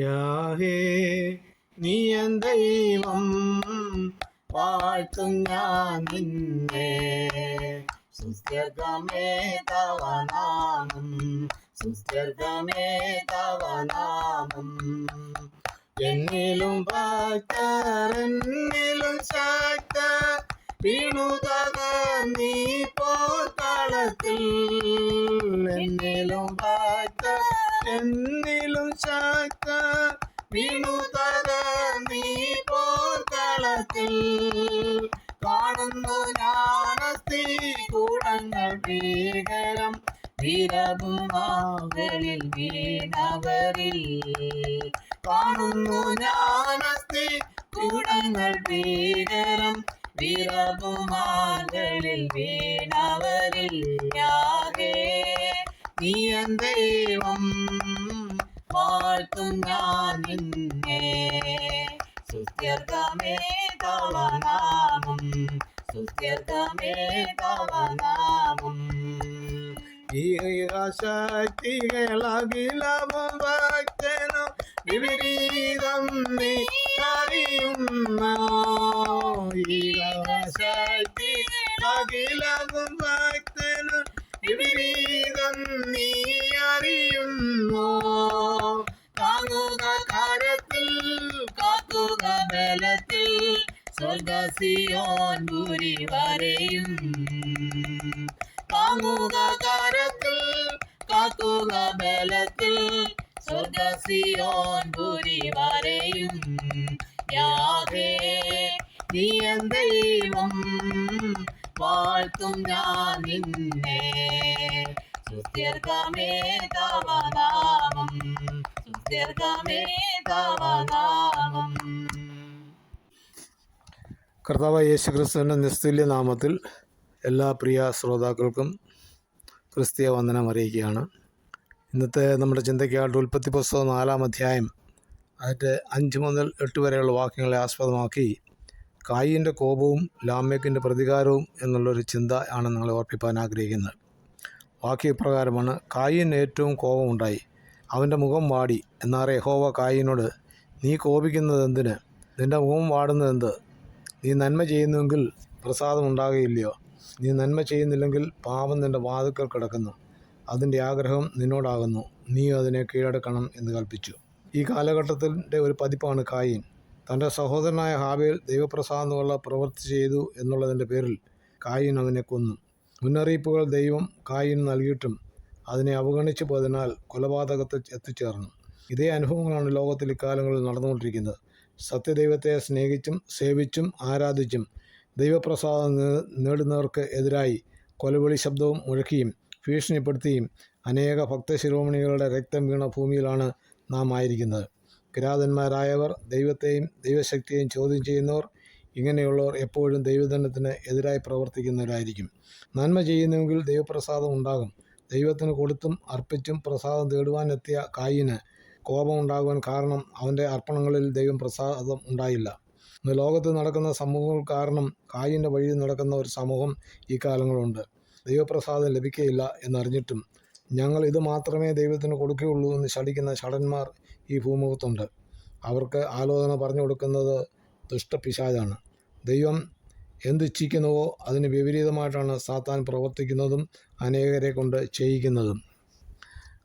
യാഹേ നീ എൻ ദൈവം വാഴ്ത്തും ഞാൻ നിന്നെ. സുസ്ഥിരമേ തവ നാമം സുസ്ഥിരമേ തവ നാമം എന്നിലും ഭക്തരെന്നിലും ശക്ത ശക്തർ വീണുതക നീ പോർക്കളത്തിൽ. എന്നിലും ഭക്തർ വീണുതക നീ പോർക്കളത്തിൽ കാണുന്നു ഞാനസ്തി കൂടങ്ങൾ ഭീകരം. വീരവും മാകളിൽ വീണവരിൽ. കാണുന്നു ഞാനസ്തി കൂടങ്ങൾ ഭീകരം. വീരവുമാകളിൽ വീണവരിൽ യാകെ നീ ദൈവം. വാഴ്ത്തും ഞാൻ നിന്നെ. സുസ്ഥിരമേ തവ നാമം സുസ്ഥിരമേ തവ നാമം ശക്തികളകിലവും ഭക്തനും വിപരീതം നീ അറിയുന്നോ ശക്തി അഖിലവും ഭക്തനും വിപരീതം സ്വർഗസിയോൻ ഗുരി വരെയും. താങ്ങുക കാരത്തിൽ കാക്കുക ബലത്തിൽ സ്വർഗസിയോൻ ഗുരി വരെയും. യാതേ നീ ദൈവം വാഴ്ത്തും ഞാൻ നിന്നെ. സുസ്ഥിരമേ തവ നാമം നാമം കർത്താവ് യേശു ക്രിസ്തുവിന്റെ നിസ്തുല്യ നാമത്തിൽ എല്ലാ പ്രിയ ശ്രോതാക്കൾക്കും ക്രിസ്തീയ വന്ദനം അറിയിക്കുകയാണ്. ഇന്നത്തെ നമ്മുടെ ചിന്തയ്ക്കായിട്ട് ഉൽപ്പത്തി പുസ്തകം നാലാം അധ്യായം അതിന്റെ അഞ്ച് മുതൽ എട്ട് വരെയുള്ള വാക്യങ്ങളെ ആസ്പദമാക്കി കായിന്റെ കോപവും ലാമ്യക്കിന്റെ പ്രതികാരവും എന്നുള്ളൊരു ചിന്ത ആണ് നിങ്ങളെ ഓർപ്പിപ്പാൻ ആഗ്രഹിക്കുന്നത്. വാക്യപ്രകാരമാണ് കായിന് ഏറ്റവും കോപമുണ്ടായി. അവന്റെ മുഖം വാടി. എന്നാൽ യഹോവ കായിനോട് നീ കോപിക്കുന്നത് എന്തിന് നിന്റെ മുഖം വാടുന്നത് എന്ത് നീ നന്മ ചെയ്യുന്നുവെങ്കിൽ പ്രസാദം ഉണ്ടാകുകയില്ലയോ? നീ നന്മ ചെയ്യുന്നില്ലെങ്കിൽ പാപം നിന്റെ വാതുക്കൽ കിടക്കുന്നു. അതിന്റെ ആഗ്രഹം നിന്നോടാകുന്നു. നീ അതിനെ കീഴടക്കണം എന്ന് കൽപ്പിച്ചു. ഈ കാലഘട്ടത്തിന്റെ ഒരു പതിപ്പാണ് കായിൻ. തന്റെ സഹോദരനായ ഹാബേൽ ദൈവപ്രസാദമുള്ള പ്രവൃത്തി ചെയ്തു എന്നുള്ളതിന്റെ പേരിൽ കായിൻ അവനെ കൊന്നു. മുന്നറിയിപ്പുകൾ ദൈവം കായിന് നൽകിയിട്ടും അതിനെ അവഗണിച്ചു പോയതിനാൽ കൊലപാതകത്തിൽ എത്തിച്ചേർന്നു. ഇതേ അനുഭവങ്ങളാണ് ലോകത്തിൽ ഇക്കാലങ്ങളിൽ നടന്നുകൊണ്ടിരിക്കുന്നത്. സത്യദൈവത്തെ സ്നേഹിച്ചും സേവിച്ചും ആരാധിച്ചും ദൈവപ്രസാദം നേടുന്നവർക്ക് എതിരായി കൊലവിളി ശബ്ദവും മുഴക്കിയും ഭീഷണിപ്പെടുത്തിയും അനേക ഭക്തശിരോമണികളുടെ രക്തം വീണ ഭൂമിയിലാണ് നാം ആയിരിക്കുന്നത്. കിരാതന്മാരായവർ ദൈവത്തെയും ദൈവശക്തിയെയും ചോദ്യം ചെയ്യുന്നവർ ഇങ്ങനെയുള്ളവർ എപ്പോഴും ദൈവദണ്ഡത്തിന് എതിരായി പ്രവർത്തിക്കുന്നവരായിരിക്കും. നന്മ ചെയ്യുന്നുവെങ്കിൽ ദൈവപ്രസാദം ഉണ്ടാകും. ദൈവത്തിന് കൊടുത്തും അർപ്പിച്ചും പ്രസാദം തേടുവാനെത്തിയ കായിന് കോപമുണ്ടാകുവാൻ കാരണം അവന്റെ അർപ്പണങ്ങളിൽ ദൈവം പ്രസാദം ഉണ്ടായില്ല. ഇന്ന് ലോകത്ത് നടക്കുന്ന സമൂഹങ്ങൾ കാരണം കായിന്റെ വഴിയിൽ നടക്കുന്ന ഒരു സമൂഹം ഈ കാലങ്ങളുണ്ട്. ദൈവപ്രസാദം ലഭിക്കുകയില്ല എന്നറിഞ്ഞിട്ടും ഞങ്ങൾ ഇത് മാത്രമേ ദൈവത്തിന് കൊടുക്കുകയുള്ളൂ എന്ന് ശടിക്കുന്ന ഷടന്മാർ ഈ ഭൂമുഖത്തുണ്ട്. അവർക്ക് ആലോചന പറഞ്ഞു കൊടുക്കുന്നത് ദുഷ്ടപിശാചാണ്. ദൈവം എന്ത് ഇച്ഛിക്കുന്നുവോ അതിന് വിപരീതമായിട്ടാണ് സാത്താൻ പ്രവർത്തിക്കുന്നതും അനേകരെ കൊണ്ട് ചെയ്യിക്കുന്നതും.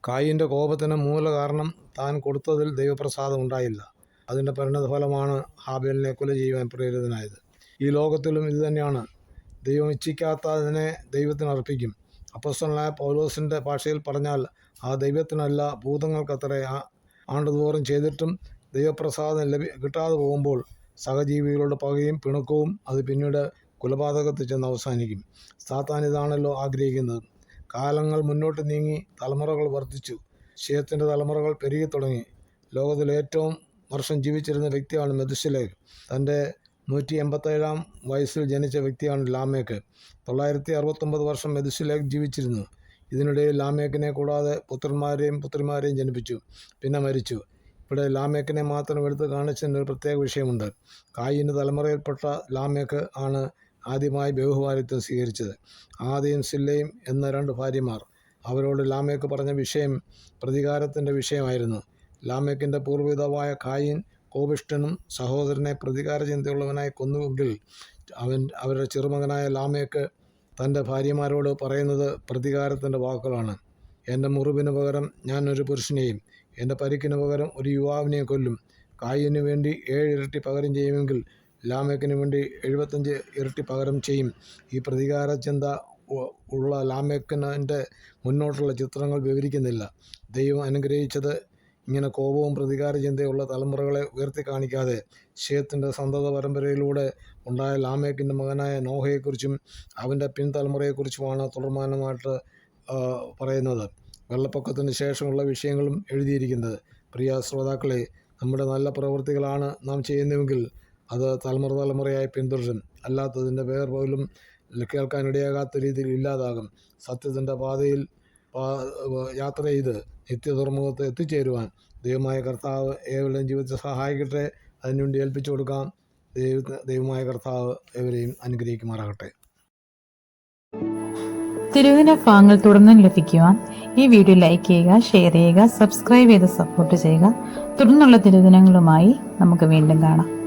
കായിന്റെ കോപത്തിന് മൂലകാരണം താൻ കൊടുത്തതിൽ ദൈവപ്രസാദം ഉണ്ടായില്ല. അതിന്റെ പരിണതഫലമാണ് ഹാബേലിനെ കൊല ചെയ്യുവാൻ പ്രേരിതനായത്. ഈ ലോകത്തിലും ഇതുതന്നെയാണ് ദൈവം ഇച്ഛിക്കാത്തതിനെ ദൈവത്തിന് അർപ്പിക്കും. അപ്പസ്തലനായ പൗലോസിന്റെ ഭാഷയിൽ പറഞ്ഞാൽ ആ ദൈവത്തിനല്ല ഭൂതങ്ങൾക്കത്ര ആണ്ടുതോറും ചെയ്തിട്ടും ദൈവപ്രസാദം ലഭി കിട്ടാതെ പോകുമ്പോൾ സഹജീവികളുടെ പകയും പിണക്കവും അത് പിന്നീട് കൊലപാതകത്തിൽ ചെന്ന് അവസാനിക്കും. സാത്താൻ ഇതാണല്ലോ ആഗ്രഹിക്കുന്നത്. കാലങ്ങൾ മുന്നോട്ട് നീങ്ങി തലമുറകൾ വർദ്ധിച്ചു. ഷേത്തിന്റെ തലമുറകൾ പെരുകി തുടങ്ങി. ലോകത്തിൽ ഏറ്റവും വർഷം ജീവിച്ചിരുന്ന വ്യക്തിയാണ് മെതുശലേഖ് തന്റെ നൂറ്റി എൺപത്തേഴാം വയസ്സിൽ ജനിച്ച വ്യക്തിയാണ് ലാമേക്ക്. തൊള്ളായിരത്തി അറുപത്തൊമ്പത് വർഷം മെതുശലേഖ് ജീവിച്ചിരുന്നു. ഇതിനിടയിൽ ലാമേക്കിനെ കൂടാതെ പുത്രന്മാരെയും പുത്രിമാരെയും ജനിപ്പിച്ചു പിന്നെ മരിച്ചു. ഇവിടെ ലാമേക്കിനെ മാത്രം എടുത്ത് കാണിച്ചതിന് ഒരു പ്രത്യേക വിഷയമുണ്ട്. കായിന്റെ തലമുറയിൽപ്പെട്ട ലാമേക്ക് ആണ് ആദ്യമായി ബഹുഭാര്യത്വം സ്വീകരിച്ചത്. ആദ്യം സില്ലയും എന്ന രണ്ട് ഭാര്യമാർ. അവരോട് ലാമേക്ക് പറഞ്ഞ വിഷയം പ്രതികാരത്തിന്റെ വിഷയമായിരുന്നു. ലാമേക്കിന്റെ പൂർവിതാവായ കായിൻ കോപിഷ്ടനും സഹോദരനെ പ്രതികാര ചിന്തയുള്ളവനായി കൊന്നുവെങ്കിൽ അവൻ അവരുടെ ചെറുമകനായ ലാമേക്ക് തന്റെ ഭാര്യമാരോട് പറയുന്നത് പ്രതികാരത്തിന്റെ വാക്കുകളാണ്. എന്റെ മുറിവിന് പകരം ഞാൻ ഒരു പുരുഷനെയും എന്റെ പരിക്കിന് പകരം ഒരു യുവാവിനെയും കൊല്ലും. കായിന് വേണ്ടി ഏഴിരട്ടി പകരം ചെയ്യുമെങ്കിൽ ലാമേക്കിന് വേണ്ടി എഴുപത്തഞ്ച് ഇരട്ടി പകരം ചെയ്യും. ഈ പ്രതികാര ചിന്ത ഉള്ള ലാമേക്കനന്റെ മുന്നോട്ടുള്ള ചിത്രങ്ങൾ വിവരിക്കുന്നില്ല. ദൈവം അനുഗ്രഹിച്ചത് ഇങ്ങനെ കോപവും പ്രതികാര ചിന്തയുള്ള തലമുറകളെ ഉയർത്തി കാണിക്കാതെ ശേത്തിന്റെ സന്തത പരമ്പരയിലൂടെ ഉണ്ടായ ലാമേക്കിന്റെ മകനായ നോഹയെക്കുറിച്ചും അവന്റെ പിൻതലമുറയെക്കുറിച്ചുമാണ് തുടർമാനമായിട്ട് പറയുന്നത്. വെള്ളപ്പൊക്കത്തിന് ശേഷമുള്ള വിഷയങ്ങളും എഴുതിയിരിക്കുന്നത്. പ്രിയ ശ്രോതാക്കളെ നമ്മുടെ നല്ല പ്രവൃത്തികളാണ് നാം ചെയ്യുന്നതെങ്കിൽ അത് തലമുറ തലമുറയായി പിന്തുടരും. അല്ലാത്തതിന്റെ പേർ പോലും കേൾക്കാനിടയാകാത്ത രീതിയിൽ ഇല്ലാതാകും. സത്യത്തിന്റെ പാതയിൽ യാത്ര ചെയ്ത് നിത്യതുറമുഖത്ത് എത്തിച്ചേരുവാൻ ദൈവമായ കർത്താവ് ഏവരുടെയും ജീവിതത്തെ സഹായിക്കട്ടെ. അതിനുവേണ്ടി ഏൽപ്പിച്ചു കൊടുക്കാം. ദൈവ ദൈവമായ കർത്താവ് ഏവരെയും അനുഗ്രഹിക്കുമാറാകട്ടെ. തിരുവിന ഭാഗങ്ങൾ തുടർന്നും ലഭിക്കുവാൻ ഈ വീഡിയോ ലൈക്ക് ചെയ്യുക ഷെയർ ചെയ്യുക സബ്സ്ക്രൈബ് ചെയ്ത് സപ്പോർട്ട് ചെയ്യുക. തുടർന്നുള്ള തിരുദിനങ്ങളുമായി നമുക്ക് വീണ്ടും കാണാം.